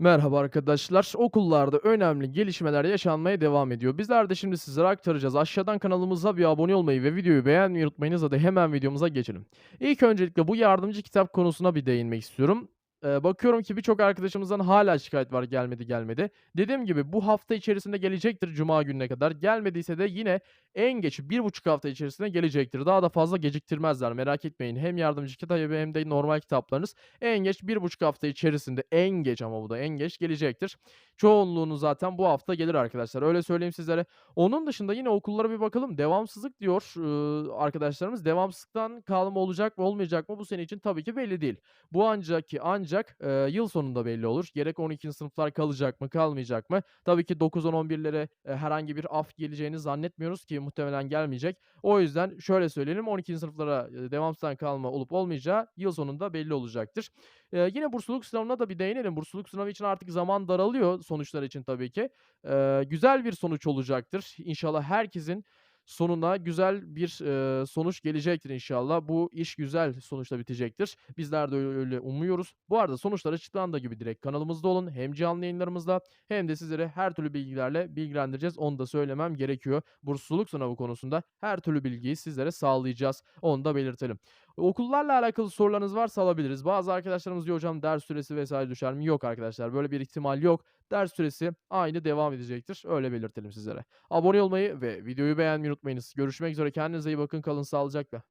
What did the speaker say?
Merhaba arkadaşlar. Okullarda önemli gelişmeler yaşanmaya devam ediyor. Bizler de şimdi sizlere aktaracağız. Aşağıdan kanalımıza bir abone olmayı ve videoyu beğenmeyi unutmayınız. Hadi hemen videomuza geçelim. İlk öncelikle bu yardımcı kitap konusuna bir değinmek istiyorum. Eee, bakıyorum ki birçok arkadaşımızdan hala şikayet var gelmedi gelmedi. Dediğim gibi bu hafta içerisinde gelecektir cuma gününe kadar. Gelmediyse de yine en geç bir buçuk hafta içerisinde gelecektir. Daha da fazla geciktirmezler merak etmeyin. Hem yardımcı kitap hem de normal kitaplarınız en geç bir buçuk hafta içerisinde en geç ama bu da en geç gelecektir. Çoğunluğunu zaten bu hafta gelir arkadaşlar. Öyle söyleyeyim sizlere. Onun dışında yine okullara bir bakalım. Devamsızlık diyor, ııı, arkadaşlarımız. Devamsızlıktan kalma olacak mı olmayacak mı bu sene için tabii ki belli değil. Bu ancak ki ancak, eee, yıl sonunda belli olur. Gerek 12'nci sınıflar kalacak mı kalmayacak mı? Tabii ki 9, 10, 11'lere, eee, herhangi bir af geleceğini zannetmiyoruz ki muhtemelen gelmeyecek. O yüzden şöyle söyleyelim 12'nci sınıflara, eee, devamsızdan kalma olup olmayacağı yıl sonunda belli olacaktır. Eee, yine bursluluk sınavına da bir değinelim. Bursluluk sınavı için artık zaman daralıyor sonuçlar için tabii ki. Eee, güzel bir sonuç olacaktır. İnşallah herkesin sonuna güzel bir, eee, sonuç gelecektir inşallah. Bu iş güzel sonuçla bitecektir. Bizler de öyle umuyoruz. Bu arada sonuçlar açıklandığı gibi direkt kanalımızda olun. Hem canlı yayınlarımızda hem de sizleri her türlü bilgilerle bilgilendireceğiz. Onu da söylemem gerekiyor. Bursluluk sınavı konusunda her türlü bilgiyi sizlere sağlayacağız. Onu da belirtelim. Okullarla alakalı sorularınız varsa alabiliriz. Bazı arkadaşlarımız diyor hocam ders süresi vs. düşer mi? Yok arkadaşlar böyle bir ihtimal yok. Ders süresi aynı devam edecektir. Öyle belirtelim sizlere. Abone olmayı ve videoyu beğenmeyi unutmayınız. Görüşmek üzere. Kendinize iyi bakın. Kalın sağlıcakla.